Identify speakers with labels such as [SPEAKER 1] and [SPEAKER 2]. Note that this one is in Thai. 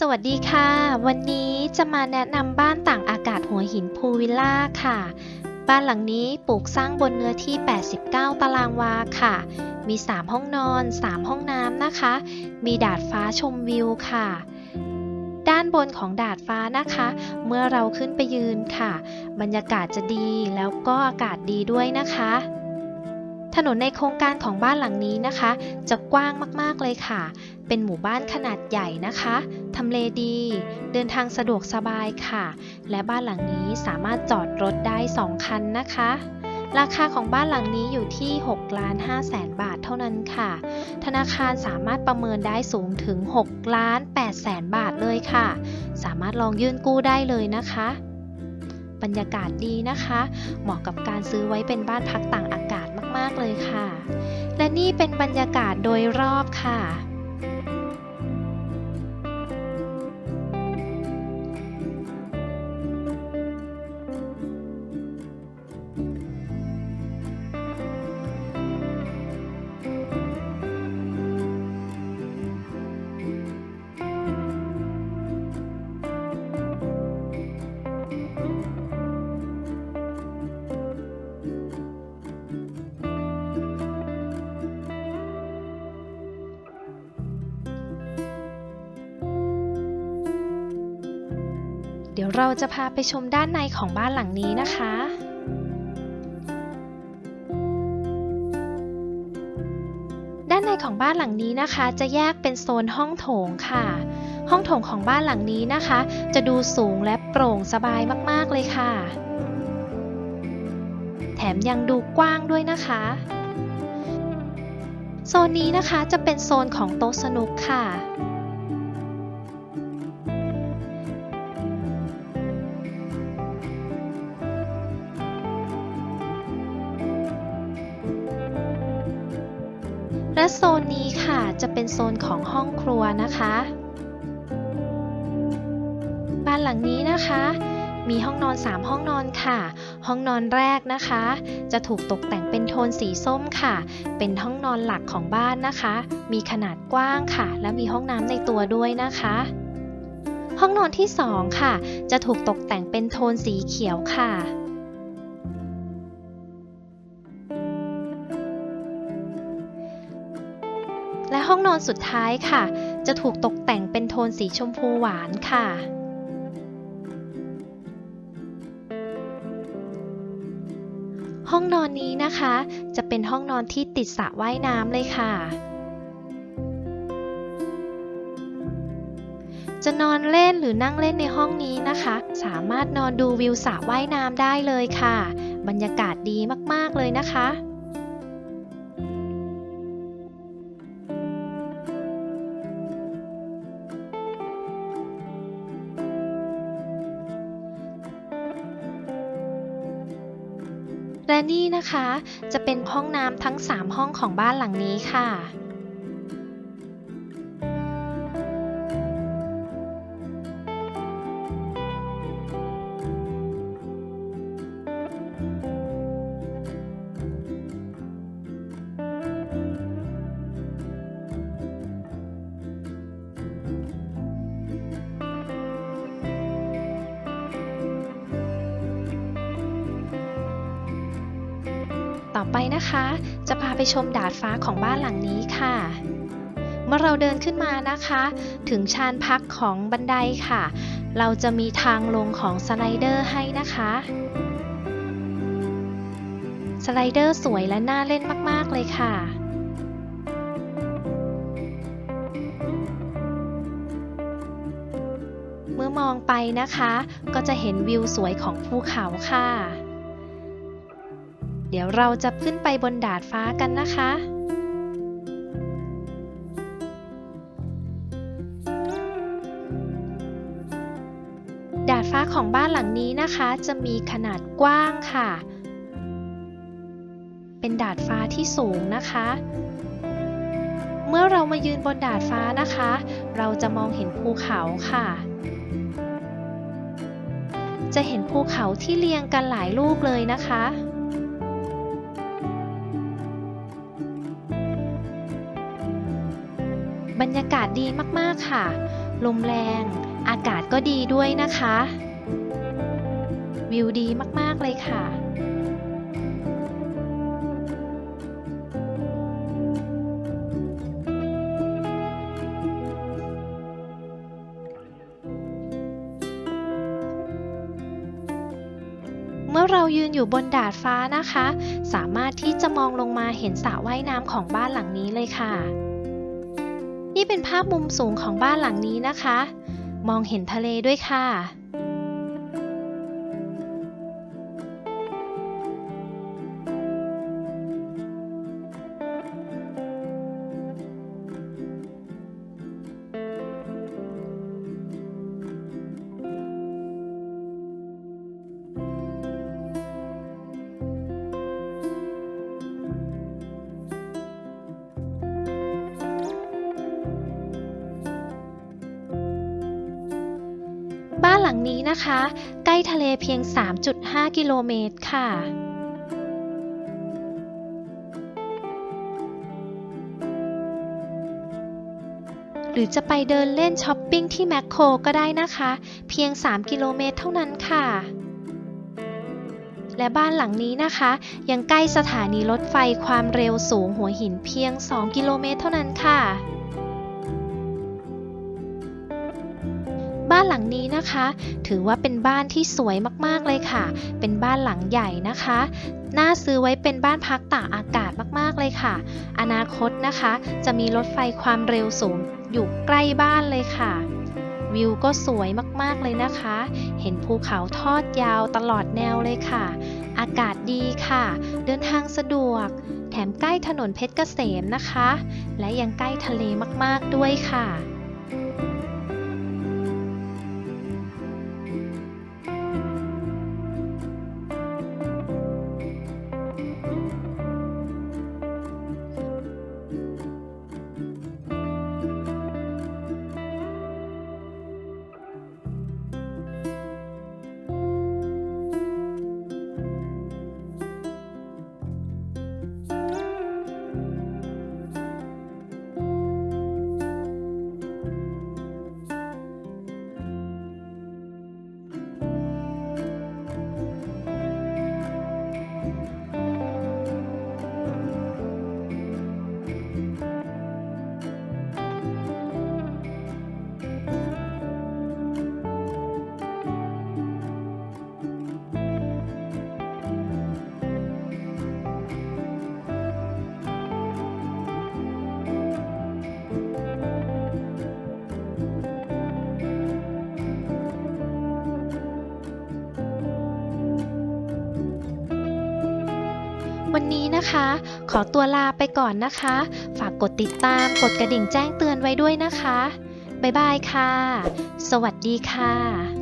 [SPEAKER 1] สวัสดีค่ะ วันนี้จะมาแนะนำบ้านต่างอากาศหัวหินพูลวิลล่าค่ะ บ้านหลังนี้ปลูกสร้างบนเนื้อที่ 89 ตารางวาค่ะ มี 3 ห้องนอน 3 ห้องน้ำนะคะ มีดาดฟ้าชมวิวค่ะ ด้านบนของดาดฟ้านะคะ เมื่อเราขึ้นไปยืนค่ะ บรรยากาศจะดีแล้วก็อากาศดีด้วยนะคะ ถนนในโครงการของบ้านหลังนี้นะคะ จะกว้างมากๆเลยค่ะ เป็นหมู่บ้านขนาดใหญ่นะคะ ทำเลดี เดินทางสะดวกสบายค่ะ และบ้านหลังนี้สามารถจอดรถได้ 2 คันนะคะ ราคาของบ้านหลังนี้อยู่ที่6ล้าน5แสนบาทเท่านั้นค่ะ ธนาคารสามารถประเมินได้สูงถึง6ล้าน8แสนบาทเลยค่ะ สามารถลองยื่นกู้ได้เลยนะคะ บรรยากาศดีนะคะ เหมาะกับการซื้อไว้เป็นบ้านพักต่างอากาศมากๆเลยค่ะ และนี่เป็นบรรยากาศโดยรอบค่ะ ยวเราจะพาไปชมด้านในของบ้านหลังนี้นะคะด้านในของบ้านหลังนี้นะคะ จะแยกเป็นโซนห้องโถงค่ะ ห้องโถงของบ้านหลังนี้นะคะ จะดูสูงและโปร่งสบายมากๆเลยค่ะ แถมยังดูกว้างด้วยนะคะ โซนนี้นะคะจะเป็นโซนของโต๊ะสนุกค่ะ และโซนนี้ค่ะจะเป็นโซนของห้องครัวนะคะ บ้านหลังนี้นะคะ มีห้องนอน 3 ห้องนอนค่ะ ห้องนอนแรกนะคะ จะถูกตกแต่งเป็นโทนสีส้มค่ะ เป็นห้องนอนหลักของบ้านนะคะ มีขนาดกว้างค่ะ และมีห้องน้ำในตัวด้วยนะคะห้องนอนที่ 2 ค่ะ จะถูกตกแต่งเป็นโทนสีเขียวค่ะ และห้องนอนสุดท้ายค่ะ จะถูกตกแต่งเป็นโทนสีชมพูหวานค่ะ ห้องนอนนี้นะคะ จะเป็นห้องนอนที่ติดสระว่ายน้ำเลยค่ะ จะนอนเล่นหรือนั่งเล่นในห้องนี้นะคะ สามารถนอนดูวิวสระว่ายน้ำได้เลยค่ะ บรรยากาศดีมากๆเลยนะคะ และนี่นะคะ จะเป็นห้องน้ำทั้ง 3 ห้องของบ้านหลังนี้ค่ะ ต่อไปนะคะ จะพาไปชมดาดฟ้าของบ้านหลังนี้ค่ะ เมื่อเราเดินขึ้นมานะคะ ถึงชานพักของบันไดค่ะ เราจะมีทางลงของสไลเดอร์ให้นะคะ สไลเดอร์สวยและน่าเล่นมาก ๆ เลยค่ะเมื่อมองไปนะคะ ก็จะเห็นวิวสวยของภูเขาค่ะ ดี๋ยวเราจะขึ้นไปบนดาดฟ้ากันนะคะ ดาดฟ้าของบ้านหลังนี้นะคะ จะมีขนาดกว้างค่ะ เป็นดาดฟ้าที่สูงนะคะ เมื่อเรามายืนบนดาดฟ้านะคะ เราจะมองเห็นภูเขาค่ะจะเห็นภูเขาที่เรียงกันหลายลูกเลยนะคะ บรรยากาศดีมากๆค่ะ ลมแรง อากาศก็ดีด้วยนะคะ วิวดีมากๆเลยค่ะเมื่อเรายืนอยู่บนดาดฟ้านะคะ สามารถที่จะมองลงมาเห็นสระว่ายน้ำของบ้านหลังนี้เลยค่ะ นี่เป็นภาพมุมสูงของบ้านหลังนี้นะคะ มองเห็นทะเลด้วยค่ะ นี้นะคะ ใกล้ทะเลเพียง 3.5 กิโลเมตรค่ะหรือจะไปเดินเล่นช้อปปิ้งที่แมคโครก็ได้นะคะ เพียง 3 กิโลเมตรเท่านั้นค่ะ และบ้านหลังนี้นะคะ ยังใกล้สถานีรถไฟความเร็วสูงหัวหินเพียง 2 กิโลเมตรเท่านั้นค่ะ บ้านหลังนี้นะคะ ถือว่าเป็นบ้านที่สวยมากๆเลยค่ะ เป็นบ้านหลังใหญ่นะคะน่าซื้อไว้เป็นบ้านพักตากอากาศมากๆเลยค่ะ อนาคตนะคะ จะมีรถไฟความเร็วสูงอยู่ใกล้บ้านเลยค่ะ วิวก็สวยมากๆเลยนะคะ เห็นภูเขาทอดยาวตลอดแนวเลยค่ะ อากาศดีค่ะ เดินทางสะดวก แถมใกล้ถนนเพชรเกษมนะคะ และยังใกล้ทะเลมากๆด้วยค่ะ วันนี้นะคะ ขอตัวลาไปก่อนนะคะ ฝากกดติดตาม กดกระดิ่งแจ้งเตือนไว้ด้วยนะคะ บ๊ายบายค่ะ สวัสดีค่ะ